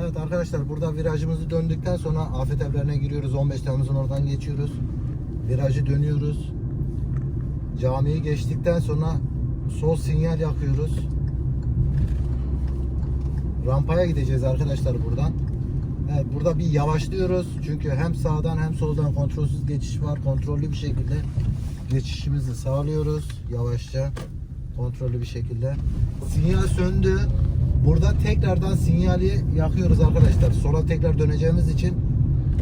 Evet arkadaşlar burada virajımızı döndükten sonra afet evlerine giriyoruz. 15 Temmuz'un oradan geçiyoruz. Virajı dönüyoruz. Camiyi geçtikten sonra sol sinyal yakıyoruz. Rampaya gideceğiz arkadaşlar buradan. Evet burada bir yavaşlıyoruz. Çünkü hem sağdan hem soldan kontrolsüz geçiş var. Kontrollü bir şekilde geçişimizi sağlıyoruz. Yavaşça kontrollü bir şekilde. Sinyal söndü. Burada tekrardan sinyali yakıyoruz arkadaşlar. Sola tekrar döneceğimiz için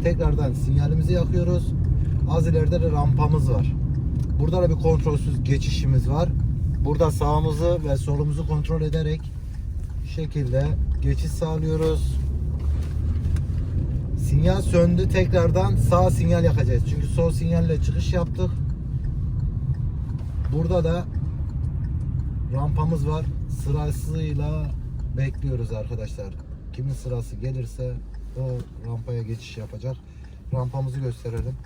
tekrardan sinyalimizi yakıyoruz. Az ileride de rampamız var. Burada da bir kontrolsüz geçişimiz var. Burada sağımızı ve solumuzu kontrol ederek şekilde geçiş sağlıyoruz. Sinyal söndü. Tekrardan sağ sinyal yakacağız. Çünkü sol sinyalle çıkış yaptık. Burada da rampamız var. Sırasıyla bekliyoruz arkadaşlar. Kimin sırası gelirse o rampaya geçiş yapacak. Rampamızı gösterelim.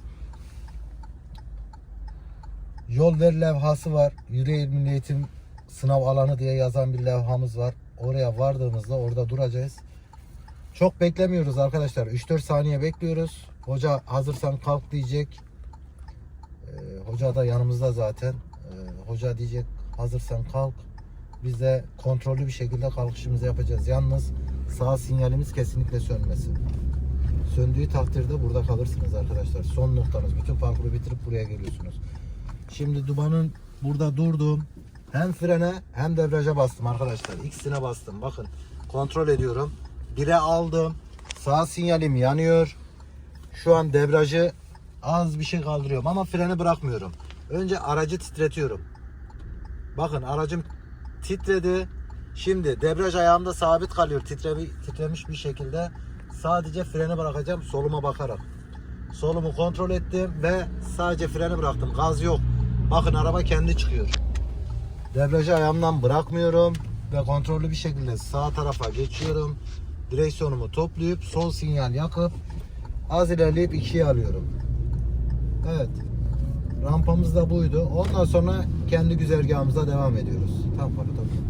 Yol ver levhası var. Yüreğir Milli Eğitim sınav alanı diye yazan bir levhamız var. Oraya vardığımızda orada duracağız. Çok beklemiyoruz arkadaşlar. 3-4 saniye bekliyoruz. Hoca hazırsan kalk diyecek. Ee, hoca da yanımızda zaten. Ee, hoca diyecek hazırsan kalk. Biz de kontrollü bir şekilde kalkışımızı yapacağız. Yalnız sağ sinyalimiz kesinlikle sönmesin. Söndüğü takdirde burada kalırsınız arkadaşlar. Son noktanız. Bütün parkuru bitirip buraya geliyorsunuz. Şimdi Duman'ın burada durdum. Hem frene hem debriyaja bastım arkadaşlar. İkisine bastım. Bakın kontrol ediyorum. Bire aldım. Sağ sinyalim yanıyor. Şu an debriyajı az bir şey kaldırıyorum ama freni bırakmıyorum. Önce aracı titretiyorum. Bakın aracım titredi. Şimdi debriyaj ayağımda sabit kalıyor. Titremi, titremiş bir şekilde. Sadece freni bırakacağım soluma bakarak. Solumu kontrol ettim ve sadece freni bıraktım. Gaz yok. Bakın araba kendi çıkıyor. Debriyajı ayağımdan bırakmıyorum ve kontrollü bir şekilde sağ tarafa geçiyorum. Direksiyonumu toplayıp sol sinyal yakıp az ilerleyip ikiye alıyorum. Evet. Rampamız da buydu. Ondan sonra kendi güzergahımıza devam ediyoruz. Tam tabii.